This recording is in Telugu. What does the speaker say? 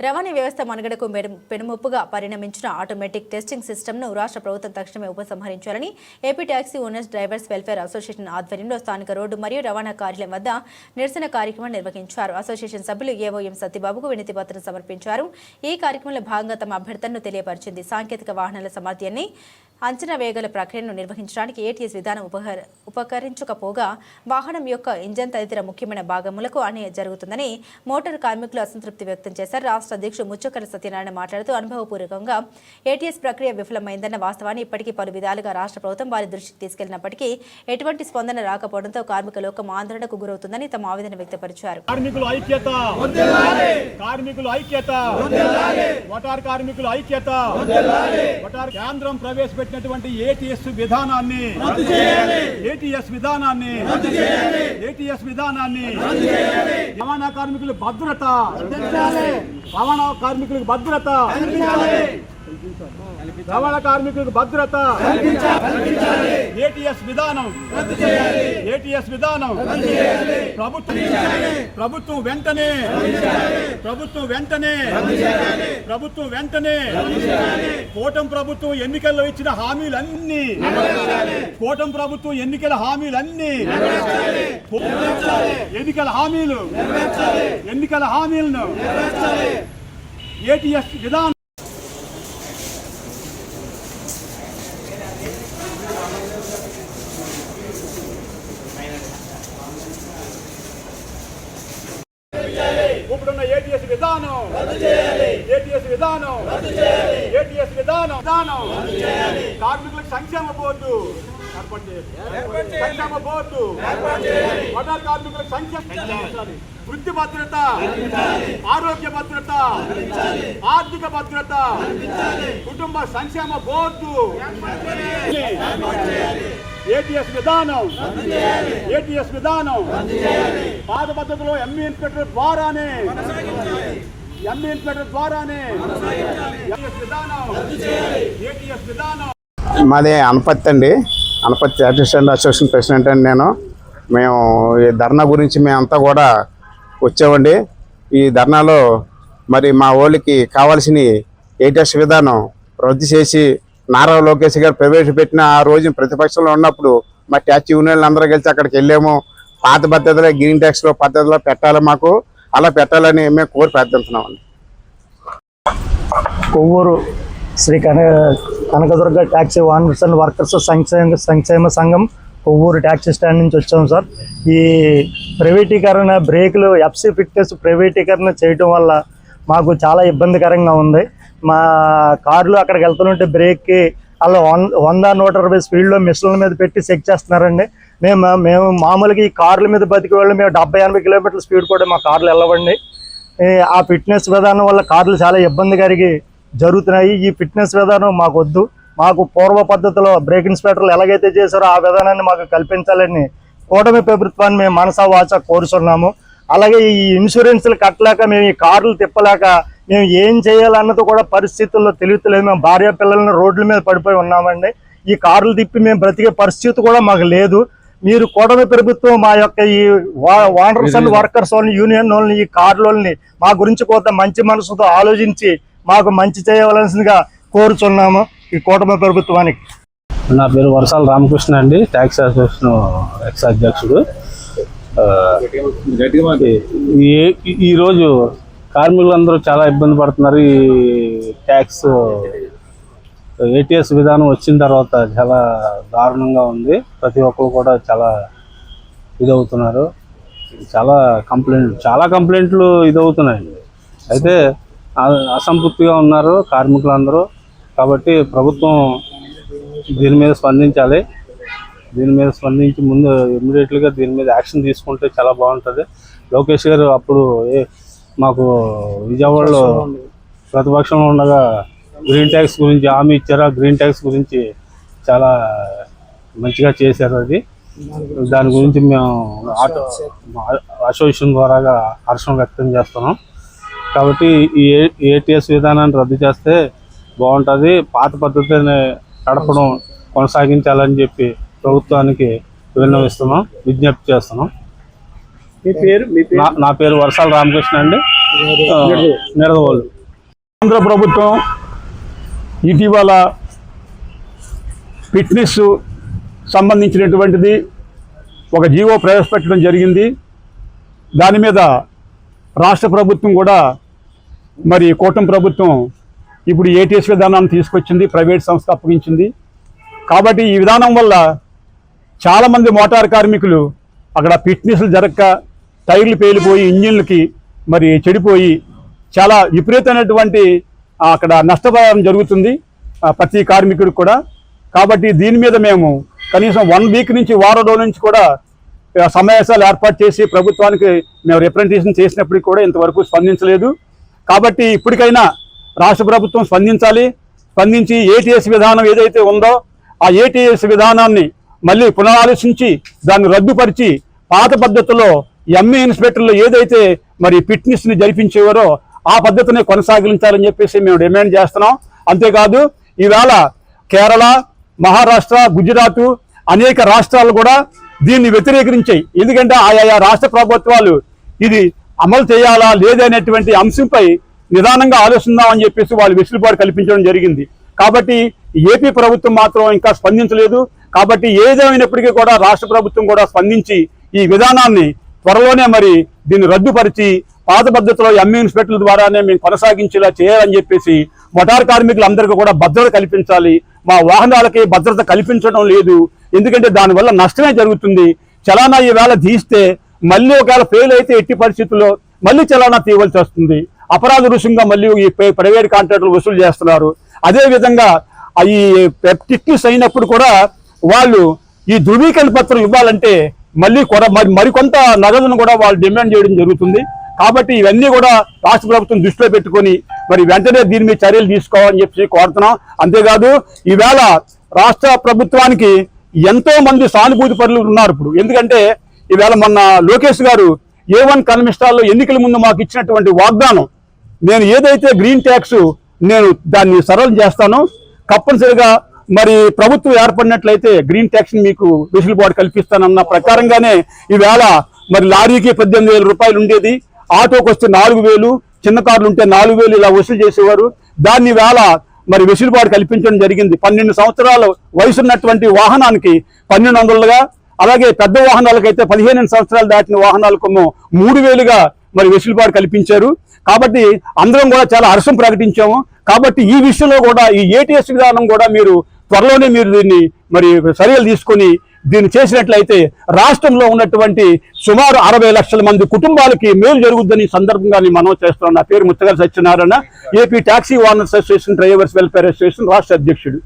రవాణా వ్యవస్థ మనుగడకు పెనుముప్పుగా పరిణమించిన ఆటోమేటిక్ టెస్టింగ్ సిస్టమ్ను రాష్ట్ర ప్రభుత్వం తక్షణమే ఉపసంహరించాలని AP taxi owners drivers welfare association ఆధ్వర్యంలో స్థానిక రోడ్డు మరియు రవాణా కార్యాలయం వద్ద నిరసన కార్యక్రమం నిర్వహించారు. అసోసియేషన్ సభ్యులు ఏఓఎం సత్యబాబుకు వినతి పత్రం సమర్పించారు. ఈ కార్యక్రమంలో భాగంగా తమ అభ్యర్థనను తెలియపరిచింది. సాంకేతిక వాహనాల సామర్థ్యాన్ని అంచనా వేయగల ప్రక్రియను నిర్వహించడానికి ఏటీఎస్ విధానం ఉపహర ఉపకరించకపోగా వాహనం యొక్క ఇంజన్ తదితర ముఖ్యమైన భాగములకు అని జరుగుతుందని మోటార్ కార్మికులు అసంతృప్తి వ్యక్తం చేశారు. రాష్ట్ర అధ్యక్షుడు ముచ్చకర సత్యనారాయణ మాట్లాడుతూ అనుభవపూర్వకంగా ఏటీఎస్ ప్రక్రియ విఫలమైందన్న వాస్తవాన్ని ఇప్పటికీ పలు విధాలుగా రాష్ట్ర ప్రభుత్వం వారి దృష్టికి తీసుకెళ్ళినప్పటికీ ఎటువంటి స్పందన రాకపోవడంతో కార్మిక లోకం ఆందోళనకు గురవుతుందని తమ ఆవేదన వ్యక్తపరిచారు. కార్మికుల ఐక్యత! కార్మికుల ఐక్యత! వటార్ కార్మికుల ఐక్యత! వటార్ కేంద్రం ప్రవేశపెట్టినటువంటి ఏటీఎస్ విధానాన్ని ఏటీఎస్ విధానాన్ని ఏటీఎస్ విధానాన్ని రవాణా కార్మికుల భద్రత రవాణా కార్మికులకు భద్రత రవాణా కార్మికులకు భద్రత ఏటీఎస్ విధానం ఏటీఎస్ విధానం ప్రభుత్వం ప్రభుత్వం వెంటనే ప్రభుత్వం వెంటనే ప్రభుత్వం వెంటనే కూటమి ప్రభుత్వం ఎన్నికల్లో ఇచ్చిన హామీలన్నీ కూటమి ప్రభుత్వం ఎన్నికల హామీలన్నీ ఎన్నికల హామీలు ఎన్నికల హామీలను ఏటీఎస్ విధానం ఇప్పుడున్న ఏటీఎస్ విధానం ఏటీఎస్ విధానం. ఏటీఎస్ విధానం. విధానం కార్మికులకు సంక్షేమ బోర్డు. సంక్షేమ బోర్డు. వడార్ కార్మికులకు సంక్షేమ వృత్తి భద్రత. ఆరోగ్య భద్రత. ఆర్థిక భద్రత. కుటుంబ సంక్షేమ బోర్డు. ఏటీఎస్ విధానం. ఏటీఎస్ విధానం. పాత పద్ధతిలో ఎంఈ ఇన్స్పెక్టర్ ద్వారానే ఇన్స్పెక్టర్ ద్వారానే మాది అనపత్తి అండి. అనపత్తి అసిస్టెంట్ అసోసియేషన్ ప్రెసిడెంట్ అండి నేను. మేము ఈ ధర్నా గురించి మేమంతా కూడా వచ్చామండి. ఈ ధర్నాలో మరి మా వాళ్ళకి కావాల్సిన ఏటీఎస్ విధానం రద్దు చేసి నారా లోకేష్ గారు ప్రవేశపెట్టిన ఆ రోజు ప్రతిపక్షంలో ఉన్నప్పుడు మా ట్యాక్సీ యూనియన్లు అందరూ కలిసి అక్కడికి వెళ్ళాము. పాత పద్ధతిలో గ్రీన్ ట్యాక్స్లో పద్ధతిలో పెట్టాలి మాకు. అలా పెట్టాలని మేము కోరి ప్రార్థిస్తున్నామండి. కొవ్వూరు శ్రీ కన Kanakadurga taxi owners and workers సంక్షేమ సంక్షేమ సంఘం కొవ్వూరు ట్యాక్సీ స్టాండ్ నుంచి వచ్చాం సార్. ఈ ప్రైవేటీకరణ బ్రేకులు ఎఫ్సి ఫిట్నెస్ ప్రైవేటీకరణ చేయటం వల్ల మాకు చాలా ఇబ్బందికరంగా ఉంది. మా కార్లు అక్కడికి వెళ్తుంటే బ్రేక్కి అలా వన్ వంద నూట అరవై స్పీడ్లో మిషన్ల మీద పెట్టి చెక్ చేస్తున్నారండి. మేము మేము మామూలుగా ఈ కార్ల మీద బతికి వాళ్ళు. మేము డెబ్బై ఎనభై కిలోమీటర్ల స్పీడ్ కూడా మా కార్లు వెళ్ళవండి. ఆ ఫిట్నెస్ విధానం వల్ల కార్లు చాలా ఇబ్బంది కలిగి జరుగుతున్నాయి. ఈ ఫిట్నెస్ విధానం మాకు వద్దు మాకు పూర్వ పద్ధతిలో బ్రేక్ ఇన్స్పెక్టర్లు ఎలాగైతే చేశారో ఆ విధానాన్ని మాకు కల్పించాలని కూటమి ప్రభుత్వాన్ని మేము మనసా వాచ కోరుతున్నాము అలాగే ఈ ఇన్సూరెన్స్లు కట్టలేక మేము ఈ కార్లు తిప్పలేక మేము ఏం చేయాలన్నది కూడా పరిస్థితుల్లో తెలియట్లేదు. మేము భార్య పిల్లల్ని రోడ్ల మీద పడిపోయి ఉన్నామండి. ఈ కార్లు తిప్పి మేము బ్రతికే పరిస్థితి కూడా మాకు లేదు. మీరు కూటమి ప్రభుత్వం మా యొక్క ఈ ఓనర్స్ అండ్ వర్కర్స్ వాళ్ళని యూనియన్ వాళ్ళని ఈ కార్లని మా గురించి కొంత మంచి మనసుతో ఆలోచించి మాకు మంచి చేయవలసిందిగా కోరుచున్నాము ఈ కూటమి ప్రభుత్వానికి. నా పేరు వరసాల రామకృష్ణ అండి. ట్యాక్స్ అసోసియేషన్ ఎక్స్ అధ్యక్షుడు ఈరోజు కార్మికులందరూ చాలా ఇబ్బంది పడుతున్నారు. ఈ ట్యాక్స్ ఏటీఎస్ విధానం వచ్చిన తర్వాత చాలా దారుణంగా ఉంది. ప్రతి ఒక్కరు కూడా చాలా ఇదవుతున్నారు. చాలా కంప్లైంట్ చాలా కంప్లైంట్లు ఇదవుతున్నాయండి. అయితే అసంతృప్తిగా ఉన్నారు కార్మికులందరూ. కాబట్టి ప్రభుత్వం దీని మీద స్పందించాలి. దీని మీద స్పందించి ముందు ఇమ్మీడియట్లీగా దీని మీద యాక్షన్ తీసుకుంటే చాలా బాగుంటుంది. లోకేష్ గారు అప్పుడు ఏ మాకు విజయవాడలో ప్రతిపక్షంలో ఉండగా గ్రీన్ ట్యాక్స్ గురించి హామీ ఇచ్చారా? గ్రీన్ ట్యాక్స్ గురించి చాలా మంచిగా చేశారు అది. దాని గురించి మేము ఆటో అసోసియేషన్ ద్వారాగా హర్షం వ్యక్తం చేస్తున్నాం. కాబట్టి ఈ ఏటీఎస్ విధానాన్ని రద్దు చేస్తే బాగుంటుంది. పాత పద్ధతిని నడపడం కొనసాగించాలని చెప్పి ప్రభుత్వానికి విన్నవిస్తున్నాం విజ్ఞప్తి చేస్తున్నాం. నా నా పేరు వర్షాల రామకృష్ణ అండి. ఆ, ఆంధ్ర ప్రభుత్వం ఇటీవల ఫిట్నెస్ సంబంధించినటువంటిది ఒక జీవో ప్రవేశపెట్టడం జరిగింది. దాని మీద రాష్ట్ర ప్రభుత్వం కూడా మరి కూటమి ప్రభుత్వం ఇప్పుడు ఏటీఎస్ విధానాన్ని తీసుకొచ్చింది ప్రైవేట్ సంస్థ అప్పగించింది. కాబట్టి ఈ విధానం వల్ల చాలామంది మోటార్ కార్మికులు అక్కడ ఫిట్నెస్లు జరగక టైర్లు పేలిపోయి ఇంజిన్లకి మరి చెడిపోయి చాలా విపరీతమైనటువంటి అక్కడ నష్టపరిహారం జరుగుతుంది ప్రతి కార్మికుడికి కూడా. కాబట్టి దీని మీద మేము కనీసం వన్ వీక్ నుంచి వారం రోజుల నుంచి కూడా సమావేశాలు ఏర్పాటు చేసి ప్రభుత్వానికి మేము రిప్రజెంటేషన్ చేసినప్పటికీ కూడా ఇంతవరకు స్పందించలేదు. కాబట్టి ఇప్పటికైనా రాష్ట్ర ప్రభుత్వం స్పందించాలి. స్పందించి ఏటీఎస్ విధానం ఏదైతే ఉందో ఆ ఏటీఎస్ విధానాన్ని మళ్ళీ పునరాలోచించి దాన్ని రద్దుపరిచి పాత పద్ధతిలో ఎంఏ ఇన్స్పెక్టర్లు ఏదైతే మరి ఫిట్నెస్ని జరిపించేవారో ఆ పద్ధతిని కొనసాగించాలని చెప్పేసి మేము డిమాండ్ చేస్తున్నాం. అంతేకాదు ఈవేళ కేరళ మహారాష్ట్ర గుజరాత్ అనేక రాష్ట్రాలు కూడా దీన్ని వ్యతిరేకరించాయి. ఎందుకంటే ఆయా రాష్ట్ర ప్రభుత్వాలు ఇది అమలు చేయాలా లేదనేటువంటి అంశంపై నిదానంగా ఆలోచిద్దామని చెప్పేసి వాళ్ళు వెసులుబాటు కల్పించడం జరిగింది. కాబట్టి ఏపీ ప్రభుత్వం మాత్రం ఇంకా స్పందించలేదు. కాబట్టి ఏదేమైనప్పటికీ కూడా రాష్ట్ర ప్రభుత్వం కూడా స్పందించి ఈ విధానాన్ని త్వరలోనే మరి దీన్ని రద్దుపరిచి పాత పద్ధతిలో ఎంఈ ఇన్స్పెక్టర్ల ద్వారానే మేము కొనసాగించేలా చేయాలని చెప్పేసి మోటార్ కార్మికులందరికీ కూడా భద్రత కల్పించాలి. మా వాహనాలకి భద్రత కల్పించడం లేదు. ఎందుకంటే దానివల్ల నష్టమే జరుగుతుంది. చలానా ఈవేళ తీస్తే మళ్ళీ ఒకవేళ ఫెయిల్ అయితే ఎట్టి పరిస్థితుల్లో మళ్ళీ చలానా తీయవలసి వస్తుంది. అపరాధ రుసుంగా మళ్ళీ ఈ ప్రైవేట్ కాంట్రాక్టులు వసూలు చేస్తున్నారు. అదేవిధంగా ఈ టిక్కిస్ అయినప్పుడు కూడా వాళ్ళు ఈ ధృవీకరణ పత్రం ఇవ్వాలంటే మళ్ళీ కొర మరి మరికొంత నగదును కూడా వాళ్ళు డిమాండ్ చేయడం జరుగుతుంది. కాబట్టి ఇవన్నీ కూడా రాష్ట్ర ప్రభుత్వం దృష్టిలో పెట్టుకొని మరి వెంటనే దీని మీద చర్యలు తీసుకోవాలని చెప్పి కోరుతున్నాం. అంతేకాదు ఈవేళ రాష్ట్ర ప్రభుత్వానికి ఎంతో మంది సానుభూతి పరులు ఉన్నారు ఇప్పుడు. ఎందుకంటే ఈవేళ మొన్న లోకేష్ గారు ఏ వన్ కన్మిస్టాల్లో ఎన్నికల ముందు మాకు ఇచ్చినటువంటి వాగ్దానం నేను ఏదైతే గ్రీన్ ట్యాక్స్ నేను దాన్ని సరళం చేస్తానో తప్పనిసరిగా మరి ప్రభుత్వం ఏర్పడినట్లయితే గ్రీన్ ట్యాక్స్ మీకు వెసులుబాటు కల్పిస్తానన్న ప్రకారంగానే ఈవేళ మరి లారీకి పద్దెనిమిది వేల రూపాయలు ఉండేది ఆటోకి వస్తే నాలుగు వేలు చిన్న కార్లు ఉంటే నాలుగు వేలు ఇలా వసూలు చేసేవారు. దాన్ని వేళ మరి వెసులుబాటు కల్పించడం జరిగింది. పన్నెండు సంవత్సరాల వయసు ఉన్నటువంటి వాహనానికి పన్నెండు వందలుగా అలాగే పెద్ద వాహనాలకైతే పదిహేను సంవత్సరాలు దాటిన వాహనాలకు మూడు వేలుగా మరి వెసులుబాటు కల్పించారు. కాబట్టి అందరం కూడా చాలా హర్షం ప్రకటించాము. కాబట్టి ఈ విషయంలో కూడా ఈ ఏటీఎస్ విధానం కూడా మీరు త్వరలోనే మీరు దీన్ని మరి చర్యలు తీసుకొని దీన్ని చేసినట్లయితే రాష్ట్రంలో ఉన్నటువంటి సుమారు అరవై లక్షల మంది కుటుంబాలకి మేలు జరుగుద్దని సందర్భంగా మనం చేస్తున్నాం నా పేరు Muttagari Satyanarayana AP taxi owners association drivers welfare association రాష్ట్ర అధ్యక్షుడు.